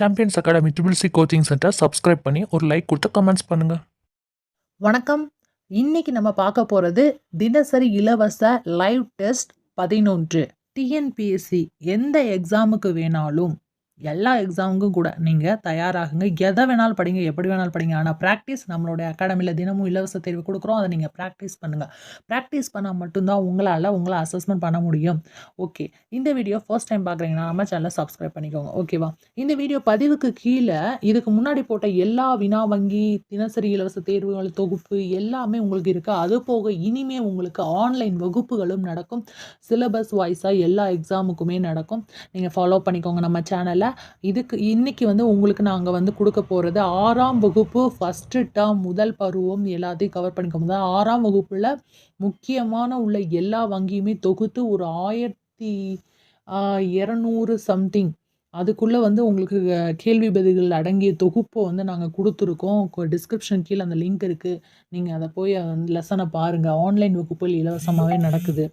Champions academy triple C coaching centre subscribe பண்ணி ஒரு like கொடுத்து கமெண்ட்ஸ் பண்ணுங்க. வணக்கம். இன்னைக்கு நம்ம பார்க்க போகிறது தினசரி இலவச லைவ் டெஸ்ட் பதினொன்று. டிஎன்பிஎஸ்சி எந்த எக்ஸாமுக்கு வேணாலும் எல்லா எக்ஸாமுக்கும் கூட நீங்கள் தயாராகுங்க. எதை வேணாலும் படிங்க எப்படி வேணாலும் படிங்க. ஆனால் ப்ராக்டிஸ் நம்மளுடைய அகாடமியில் தினமும் இலவச தேர்வு கொடுக்குறோம். அதை நீங்கள் ப்ராக்டிஸ் பண்ணுங்கள் ப்ராக்டிஸ் பண்ணால் மட்டும்தான் உங்களால் உங்களை அசஸ்மெண்ட் பண்ண முடியும். ஓகே இந்த வீடியோ ஃபர்ஸ்ட் டைம் பார்க்குறீங்கன்னா நம்ம சேனலை சப்ஸ்கிரைப் பண்ணிக்கோங்க. ஓகேவா இந்த வீடியோ பதிவுக்கு கீழே இதுக்கு முன்னாடி போட்ட எல்லா வினா வங்கி தினசரி இலவச தேர்வுகள் தொகுப்பு எல்லாமே உங்களுக்கு இருக்குது அது போக இனிமே உங்களுக்கு ஆன்லைன் வகுப்புகளும் நடக்கும். சிலபஸ் வாய்ஸாக எல்லா எக்ஸாமுக்குமே நடக்கும். நீங்கள் ஃபாலோ பண்ணிக்கோங்க நம்ம சேனலை இதுக்கு இன்னைக்கு வந்து உங்களுக்கு நாங்கள் வந்து கொடுக்க போகிறது ஆறாம் வகுப்பு ஃபஸ்ட்டு டேர்ம் முதல் பருவம் எல்லாத்தையும் கவர் பண்ணிக்க அதாவது ஆறாம் வகுப்பில் முக்கியமான உள்ள எல்லா வங்கியுமே தொகுத்து ஒரு ஆயிரத்தி இரநூறு சம்திங் அதுக்குள்ளே வந்து உங்களுக்கு கேள்வி பதில்கள் அடங்கிய தொகுப்பை வந்து நாங்கள் கொடுத்துருக்கோம். டிஸ்கிரிப்ஷன் கீழே அந்த லிங்க் இருக்குது நீங்கள் அதை போய் லெசனை பாருங்கள் ஆன்லைன் வகுப்புகள் இலவசமாகவே நடக்குது.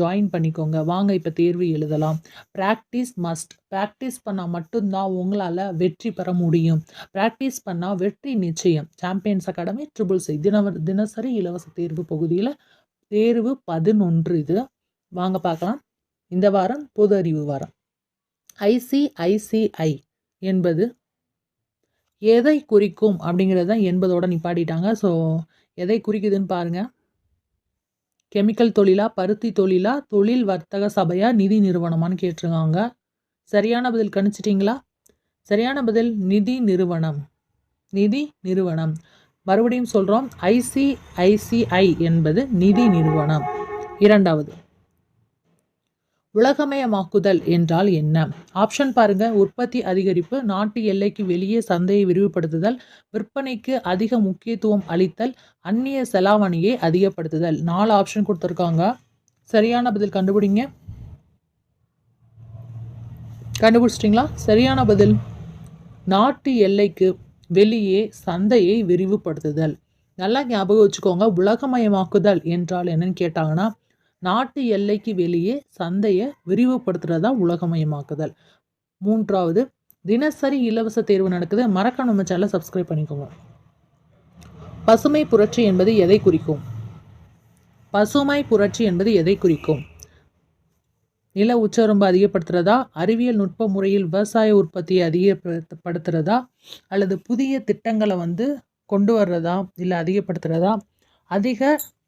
ஜாயின் பண்ணிக்கோங்க. வாங்க இப்போ தேர்வு எழுதலாம். ப்ராக்டிஸ் மஸ்ட் ப்ராக்டிஸ் பண்ணால் மட்டும்தான் உங்களால் வெற்றி பெற முடியும். ப்ராக்டிஸ் பண்ணால் வெற்றி நிச்சயம். சாம்பியன்ஸ் அகாடமி ட்ரிபிள் சி தின தினசரி இலவச தேர்வு பகுதியில் தேர்வு பதினொன்று இது. வாங்க பார்க்கலாம். இந்த வாரம் பொது அறிவு வாரம். ஐசிஐசிஐ என்பது எதை குறிக்கும் அப்படிங்கிறத எண்பதோடு நிப்பாட்டிட்டாங்க. ஸோ எதை குறிக்குதுன்னு பாருங்கள் கெமிக்கல் தொழிலா பருத்தி தொழிலா தொழில் வர்த்தக சபையா நிதி நிறுவனமான்னு கேட்டிருக்காங்க. சரியான பதில் கணிச்சிட்டிங்களா? சரியான பதில் நிதி நிறுவனம். நிதி நிறுவனம். மறுபடியும் சொல்கிறோம் ஐசிஐசிஐ என்பது நிதி நிறுவனம். இரண்டாவது உலகமயமாக்குதல் என்றால் என்ன? ஆப்ஷன் பாருங்க. உற்பத்தி அதிகரிப்பு நாட்டு எல்லைக்கு வெளியே சந்தையை விரிவுபடுத்துதல் விற்பனைக்கு அதிக முக்கியத்துவம் அளித்தல் அந்நிய செலாவணியை அதிகப்படுத்துதல். நாலு ஆப்ஷன் கொடுத்துருக்காங்க. சரியான பதில் கண்டுபிடிங்க. கண்டுபிடிச்சிட்டிங்களா? சரியான பதில். நாட்டு எல்லைக்கு வெளியே சந்தையை விரிவுபடுத்துதல். நல்லா ஞாபகம் வச்சுக்கோங்க. உலகமயமாக்குதல் என்றால் என்னன்னு கேட்டாங்கன்னா நாட்டு எல்லைக்கு வெளியே சந்தையை விரிவுபடுத்துறது தான் உலகமயமாக்குதல். மூன்றாவது தினசரி இலவச தேர்வு நடக்குது. மறக்காம நம்ம சேனலை சப்ஸ்கிரைப் பண்ணிக்கோங்க. பசுமை புரட்சி என்பது எதை குறிக்கும்? பசுமை புரட்சி என்பது எதை குறிக்கும்? நில உச்சரம்பு அதிகப்படுத்துறதா? அறிவியல் நுட்ப முறையில் விவசாய உற்பத்தியை அதிகப்படுத்துறதா அல்லது புதிய திட்டங்களை வந்து கொண்டு வர்றதா? இல்லை அதிகப்படுத்துறதா? அதிக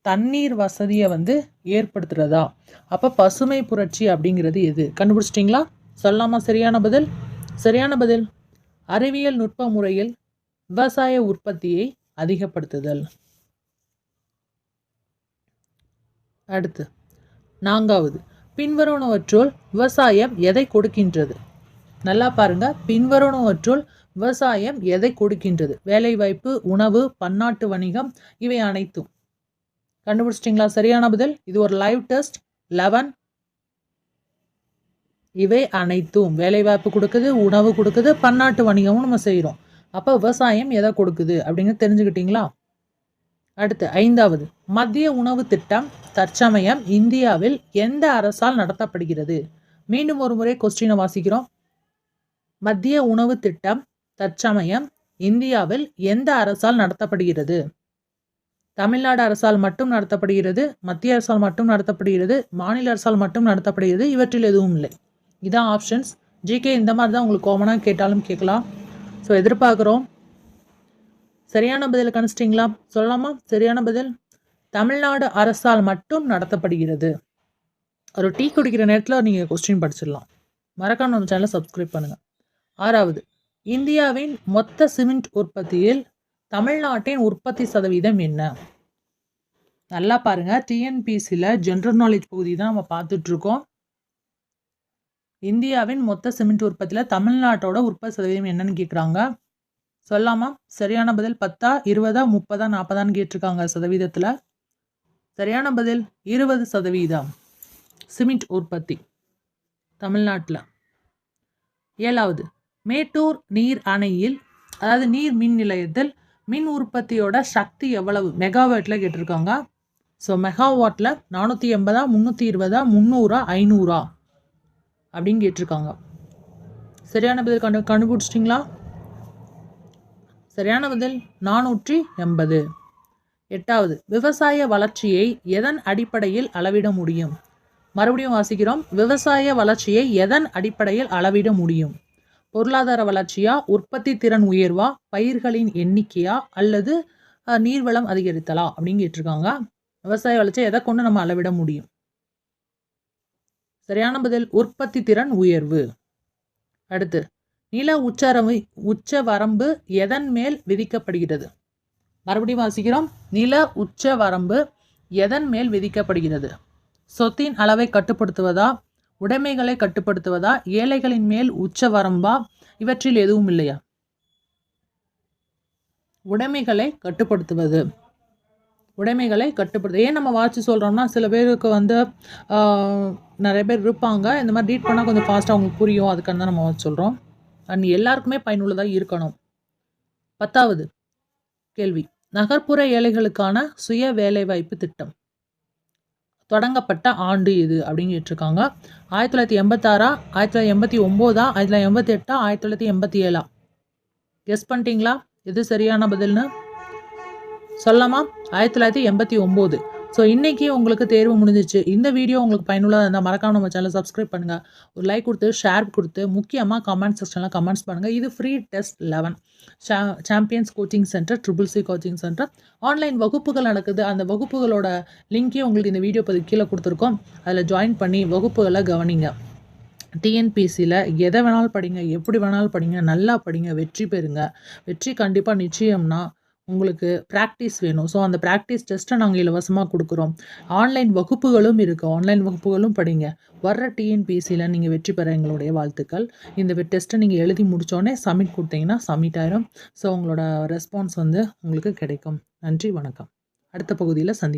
தண்ணீர் வசதியை வந்து ஏற்படுத்துறதா? அப்போ பசுமை புரட்சி அப்படிங்கிறது எது? கண்டுபிடிச்சிட்டிங்களா? சொல்லாமா சரியான பதில்? சரியான பதில். அறிவியல் நுட்ப முறையில் விவசாய உற்பத்தியை அதிகப்படுத்துதல். அடுத்து நான்காவது. பின்வருவனவற்றுள் விவசாயம் எதை கொடுக்கின்றது? நல்லா பாருங்க. பின்வருவனவற்றுள் விவசாயம் எதை கொடுக்கின்றது? வேலைவாய்ப்பு உணவு பன்னாட்டு வணிகம் இவை அனைத்தும். கண்டுபிடிச்சிட்டிங்களா? சரியான பதில். இது ஒரு லைவ் டெஸ்ட் லெவன் இவை அனைத்தும் வேலைவாய்ப்பு கொடுக்குது உணவு கொடுக்குது பன்னாட்டு வணிகமும் நம்ம செய்கிறோம் அப்போ விவசாயம் எதை கொடுக்குது அப்படிங்கிறது தெரிஞ்சுக்கிட்டீங்களா? அடுத்து ஐந்தாவது. மத்திய உணவு திட்டம் தற்சமயம் இந்தியாவில் எந்த அரசால் நடத்தப்படுகிறது? மீண்டும் ஒரு முறை கொஸ்டினை வாசிக்கிறோம். மத்திய உணவு திட்டம் தற்சமயம் இந்தியாவில் எந்த அரசால் நடத்தப்படுகிறது? தமிழ்நாடு அரசால் மட்டும் நடத்தப்படுகிறது மத்திய அரசால் மட்டும் நடத்தப்படுகிறது மாநில அரசால் மட்டும் நடத்தப்படுகிறது இவற்றில் எதுவும் இல்லை. இதான் ஆப்ஷன்ஸ் ஜிகே இந்த மாதிரி தான் உங்களுக்கு காமனாக கேட்டாலும் கேட்கலாம். ஸோ எதிர்பார்க்குறோம். சரியான பதில் கணிச்சிட்டிங்களா? சொல்லலாமா? சரியான பதில்? தமிழ்நாடு அரசால் மட்டும் நடத்தப்படுகிறது. ஒரு டீ குடிக்கிற நேரத்தில் நீங்கள் கொஸ்டின் படிச்சிடலாம். மறக்காம நம்ம சேனலை சப்ஸ்கிரைப் பண்ணுங்கள் ஆறாவது இந்தியாவின் மொத்த சிமெண்ட் உற்பத்தியில் தமிழ்நாட்டின் உற்பத்தி சதவீதம் என்ன? நல்லா பாருங்க. டிஎன்பிசியில் ஜென்ரல் நாலேஜ் பகுதி தான் நம்ம பார்த்துட்ருக்கோம். இந்தியாவின் மொத்த சிமெண்ட் உற்பத்தியில் தமிழ்நாட்டோட உற்பத்தி சதவீதம் என்னன்னு கேட்குறாங்க. சொல்லாமா சரியான பதில் பத்தா இருபதா முப்பதா நாற்பதான்னு கேட்டிருக்காங்க சதவீதத்தில். சரியான பதில் இருபது சதவீதம் சிமெண்ட் உற்பத்தி தமிழ்நாட்டில். ஏழாவது மேட்டூர் நீர் அணையில் அதாவது நீர் மின் நிலையத்தில் மின் உற்பத்தியோட சக்தி எவ்வளவு? மெகாவாட்டில் கேட்டிருக்காங்க. ஸோ மெகாவாட்டில் நானூற்றி எண்பதா முந்நூற்றி இருபதா முந்நூறா ஐநூறா? அப்படின்னு கேட்டிருக்காங்க. சரியான பதில் கண்டு கண்டுபிடிச்சிட்டிங்களா? சரியான பதில் நானூற்றி எண்பது எட்டாவது விவசாய வளர்ச்சியை எதன் அடிப்படையில் அளவிட முடியும்? மறுபடியும் வாசிக்கிறோம். விவசாய வளர்ச்சியை எதன் அடிப்படையில் அளவிட முடியும்? பொருளாதார வளர்ச்சியா உற்பத்தி திறன் உயர்வா பயிர்களின் எண்ணிக்கையா அல்லது நீர்வளம் அதிகரித்தலா அப்படின்னு கேட்டிருக்காங்க. விவசாய வளர்ச்சியை எதை கொண்டு நம்ம அளவிட முடியும்? சரியான பதில் உற்பத்தி திறன் உயர்வு. அடுத்து நில உச்சரவு உச்ச வரம்பு எதன் மேல் விதிக்கப்படுகிறது? மறுபடியும் வாசிக்கிறோம். நில உச்ச வரம்பு எதன் மேல் விதிக்கப்படுகிறது? சொத்தின் அளவை கட்டுப்படுத்துவதா உடைமைகளை கட்டுப்படுத்துவதா? ஏழைகளின் மேல் உச்ச வரம்பா? இவற்றில் எதுவும் இல்லையா? உடைமைகளை கட்டுப்படுத்துவது. உடைமைகளை கட்டுப்படுத்து ஏன் நம்ம வாட்சி சொல்கிறோம்னா சில பேருக்கு வந்து நிறைய பேர் இருப்பாங்க. இந்த மாதிரி ரீட் பண்ணால் கொஞ்சம் ஃபாஸ்ட்டாக அவங்களுக்கு புரியும். அதுக்காக தான் நம்ம சொல்கிறோம் அண்ட் எல்லாருக்குமே பயனுள்ளதாக இருக்கணும். பத்தாவது கேள்வி. நகர்ப்புற ஏழைகளுக்கான சுய வேலைவாய்ப்பு திட்டம். தொடங்கப்பட்ட ஆண்டு இது அப்படின்னு கேட்டிருக்காங்க. ஆயிரத்தி தொள்ளாயிரத்தி எண்பத்தாறா? ஆயிரத்தி தொள்ளாயிரத்தி எண்பத்தி ஒம்போதா? ஆயிரத்தி தொள்ளாயிரத்தி எண்பத்தி எட்டா ஆயிரத்தி தொள்ளாயிரத்தி எண்பத்தி ஏழா? கெஸ் பண்ணிட்டீங்களா? எது சரியான பதில்னு? சொல்லலாமா? ஆயிரத்தி தொள்ளாயிரத்தி எண்பத்தி ஒம்போது. ஸோ இன்றைக்கி உங்களுக்கு தேர்வு முடிஞ்சிச்சு. இந்த வீடியோ உங்களுக்கு பயனுள்ளதாக இருந்தால் மறக்காம நம்ம சேனலை சப்ஸ்கிரைப் பண்ணுங்கள் ஒரு லைக் கொடுத்து ஷேர் கொடுத்து முக்கியமாக கமெண்ட் செக்ஷனில் கமெண்ட்ஸ் பண்ணுங்கள் இது free test eleven champions coaching centre triple C coaching centre online வகுப்புகள் நடக்குது. அந்த வகுப்புகளோட லிங்க்கையும் உங்களுக்கு இந்த வீடியோ பதிவு கீழே கொடுத்துருக்கோம். அதில் ஜாயின் பண்ணி வகுப்புகளை கவனிங்க. டிஎன்பிசியில் எதை வேணாலும் படிங்க எப்படி வேணாலும் படிங்க நல்லா படிங்க வெற்றி பெறுங்க. வெற்றி கண்டிப்பாக நிச்சயம்னா உங்களுக்கு ப்ராக்டிஸ் வேணும். ஸோ அந்த ப்ராக்டிஸ் டெஸ்ட்டை நாங்கள் இலவசமாக கொடுக்குறோம். ஆன்லைன் வகுப்புகளும் இருக்குது ஆன்லைன் வகுப்புகளும் படிங்க. வர்ற டிஎன்பிசியில் நீங்கள் வெற்றி பெற எங்களுடைய வாழ்த்துக்கள். இந்த டெஸ்ட்டை நீங்கள் எழுதி முடித்தோடனே சப்மிட் கொடுத்தீங்கன்னா சப்மிட் ஆயிரும். ஸோ உங்களோட ரெஸ்பான்ஸ் வந்து உங்களுக்கு கிடைக்கும். நன்றி வணக்கம். அடுத்த பகுதியில் சந்திக்கும்